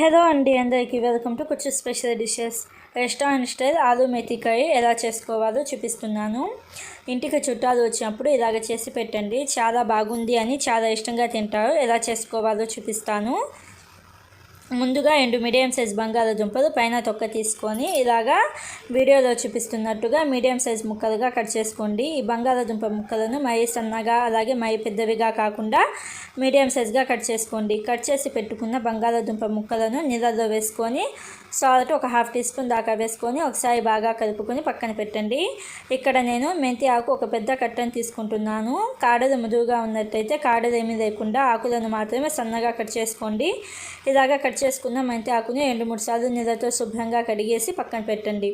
Hello అండి అందరికీ welcome to కొంచెం స్పెషల్ డిషెస్. రెస్టారెంట్ స్టైల్ ఆలు మెతికాయ ఎలా చేసుకోవాలో చూపిస్తున్నాను. ఇంటికి చుట్టాలు వచ్చినప్పుడు ఇలాగ చేసి పెట్టండి. చాలా బాగుంది అని చాలా ఇష్టంగా తింటారు. ఎలా చేసుకోవాలో చూపిస్తాను. ముందుగా రెండు మీడియం సైజ్ బంగాళాదుంపలు పైన తొక్క తీసుకొని ఇలాగా వీడియోలో చూపిస్తున్నట్టుగా మీడియం సైజ్ ముక్కలుగా కట్ చేసుకోండి. ఈ బంగాళాదుంప ముక్కలను మై సన్నగా అలాగే మై పెద్దవిగా కాకుండా మీడియం సైజ్గా కట్ చేసుకోండి. కట్ చేసి పెట్టుకున్న బంగాళాదుంప ముక్కలను నీళ్ళలో వేసుకొని సాల్ట్ ఒక హాఫ్ టీ స్పూన్ దాకా వేసుకొని ఒకసారి బాగా కలుపుకొని పక్కన పెట్టండి. ఇక్కడ నేను మెంతి ఆకు ఒక పెద్ద కట్టను తీసుకుంటున్నాను. కాడలు మృదువుగా ఉన్నట్టయితే కాడలు ఏమీ లేకుండా ఆకులను మాత్రమే సన్నగా కట్ చేసుకోండి. ఇలాగా కట్ చేసుకున్న మెంతి ఆకుని రెండు మూడు సార్లు నీళ్ళతో శుభ్రంగా కడిగేసి పక్కన పెట్టండి.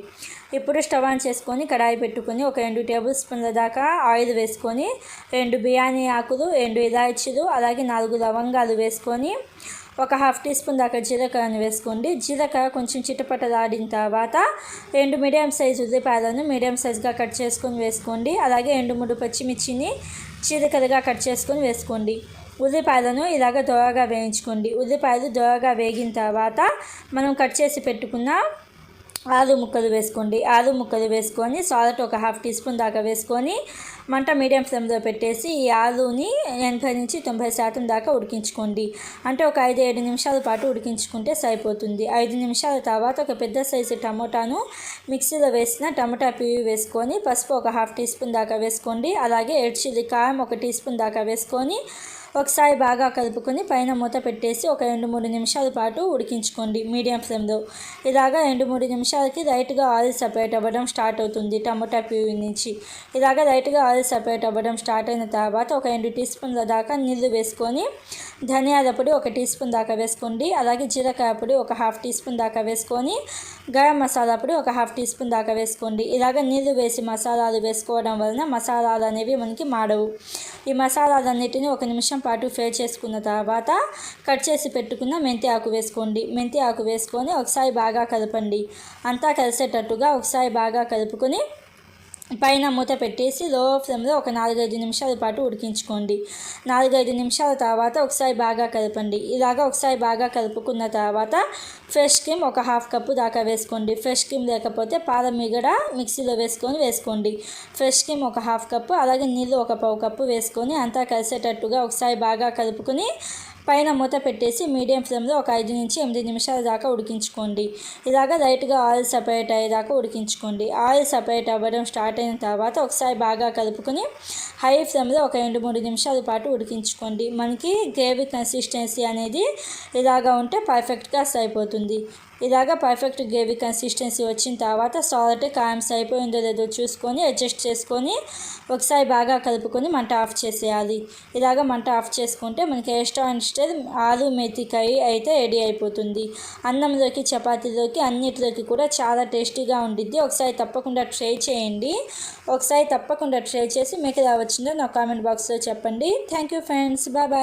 ఇప్పుడు స్టవ్ ఆన్ చేసుకొని కడాయి పెట్టుకొని ఒక రెండు టేబుల్ స్పూన్ల దాకా ఆయిల్ వేసుకొని రెండు బిర్యానీ ఆకులు రెండు ఇలాచీలు అలాగే నాలుగు లవంగాలు వేసుకొని ఒక హాఫ్ టీ స్పూన్ దాకా జీలకర్రను వేసుకోండి. జీలకర్ర కొంచెం చిటపటలాడిన తర్వాత రెండు మీడియం సైజు ఉల్లిపాయలను మీడియం సైజుగా కట్ చేసుకొని వేసుకోండి. అలాగే రెండు మూడు పచ్చిమిర్చిని చీలికలుగా కట్ చేసుకొని వేసుకోండి. ఉల్లిపాయలను ఇలాగ దోరగా వేయించుకోండి. ఉల్లిపాయలు దోరగా వేగిన తర్వాత మనం కట్ చేసి పెట్టుకున్న ఆదు ముక్కలు వేసుకోండి ఆదు ముక్కలు వేసుకొని సాల్ట్ ఒక హాఫ్ టీ స్పూన్ దాకా వేసుకొని మంట మీడియం ఫ్లేమ్లో పెట్టేసి ఈ ఆలుని ఎనభై నుంచి తొంభై శాతం దాకా ఉడికించుకోండి. అంటే ఒక ఐదు ఏడు నిమిషాల పాటు ఉడికించుకుంటే సరిపోతుంది. ఐదు నిమిషాల తర్వాత ఒక పెద్ద సైజు టమోటాను మిక్సీలో వేసిన టమోటా పివి వేసుకొని పసుపు ఒక హాఫ్ టీ స్పూన్ దాకా వేసుకోండి. అలాగే ఎడ్చిల్లి కారం ఒక టీ స్పూన్ దాకా వేసుకొని ఒకసారి బాగా కలుపుకొని పైన మూత పెట్టేసి ఒక రెండు మూడు నిమిషాల పాటు ఉడికించుకోండి. మీడియం ఫ్లేమ్లో. ఇలాగా రెండు మూడు నిమిషాలకి లైట్గా ఆయిల్ సపరేట్ అవ్వడం స్టార్ట్ అవుతుంది టమోటా ప్యూరీ నుంచి. ఇలాగా లైట్గా ఆయిల్ సపరేట్ అవ్వడం స్టార్ట్ అయిన తర్వాత ఒక రెండు టీ స్పూన్ల దాకా నీళ్ళు వేసుకొని ధనియాల పొడి ఒక టీ స్పూన్ దాకా వేసుకోండి. అలాగే జీలకాయ పొడి ఒక హాఫ్ టీ స్పూన్ దాకా వేసుకొని గరం మసాలా పొడి ఒక హాఫ్ టీ స్పూన్ దాకా వేసుకోండి. ఇలాగ నీళ్ళు వేసి మసాలాలు వేసుకోవడం వలన మసాలాలు అనేవి మనకి మాడవు ఈ మసాలాలన్నిటిని ఒక నిమిషం పాటు ఫ్రై చేసుకున్న తర్వాత కట్ చేసి పెట్టుకున్న మెంతి ఆకు వేసుకోండి. మెంతి ఆకు వేసుకొని ఒకసారి బాగా కలపండి. అంతా కలిసేటట్టుగా ఒకసారి బాగా కలుపుకొని పైన మూత పెట్టేసి లో ఫ్లేమ్లో ఒక నాలుగైదు నిమిషాల పాటు ఉడికించుకోండి. నాలుగైదు నిమిషాల తర్వాత ఒకసారి బాగా కలపండి. ఇలాగా ఒకసారి బాగా కలుపుకున్న తర్వాత ఫ్రెష్ క్రీమ్ ఒక హాఫ్ కప్పు దాకా వేసుకోండి. ఫ్రెష్ క్రీమ్ లేకపోతే పాల మిగడ మిక్సీలో వేసుకొని వేసుకోండి. ఫ్రెష్ క్రీమ్ ఒక హాఫ్ కప్పు అలాగే నీళ్ళు ఒక పావు కప్పు వేసుకొని అంతా కలిసేటట్టుగా ఒకసారి బాగా కలుపుకొని పైన మూత పెట్టేసి మీడియం ఫ్లేమ్లో ఒక ఐదు నుంచి ఎనిమిది నిమిషాల దాకా ఉడికించుకోండి. ఇలాగ లైట్గా ఆయిల్ సపరేట్ అయ్యేదాకా ఉడికించుకోండి. ఆయిల్ సపరేట్ అవ్వడం స్టార్ట్ అయిన తర్వాత ఒకసారి బాగా కలుపుకొని హై ఫ్లేమ్లో ఒక రెండు మూడు నిమిషాల పాటు ఉడికించుకోండి. మనకి గ్రేవీ కన్సిస్టెన్సీ అనేది ఇలాగా ఉంటే పర్ఫెక్ట్గా సరిపోతుంది. ఇలాగ పర్ఫెక్ట్ గ్రేవీ కన్సిస్టెన్సీ వచ్చిన తర్వాత సాల్ట్ కాయం సరిపోయిందో లేదో చూసుకొని అడ్జస్ట్ చేసుకొని ఒకసారి బాగా కలుపుకొని మంట ఆఫ్ చేసేయాలి. ఇలాగ మంట ఆఫ్ చేసుకుంటే మనకి రెస్టారెంట్ స్టైల్ ఆలు మెతికాయ అయితే రెడీ అయిపోతుంది. అన్నంలోకి చపాతీలోకి అన్నిటిలోకి కూడా చాలా టేస్టీగా ఉండిద్ది. ఒకసారి తప్పకుండా ట్రై చేయండి. ఒకసారి తప్పకుండా ట్రై చేసి మీకు ఎలా వచ్చిందో నా కామెంట్ బాక్స్లో చెప్పండి. Thank you friends. Bye bye.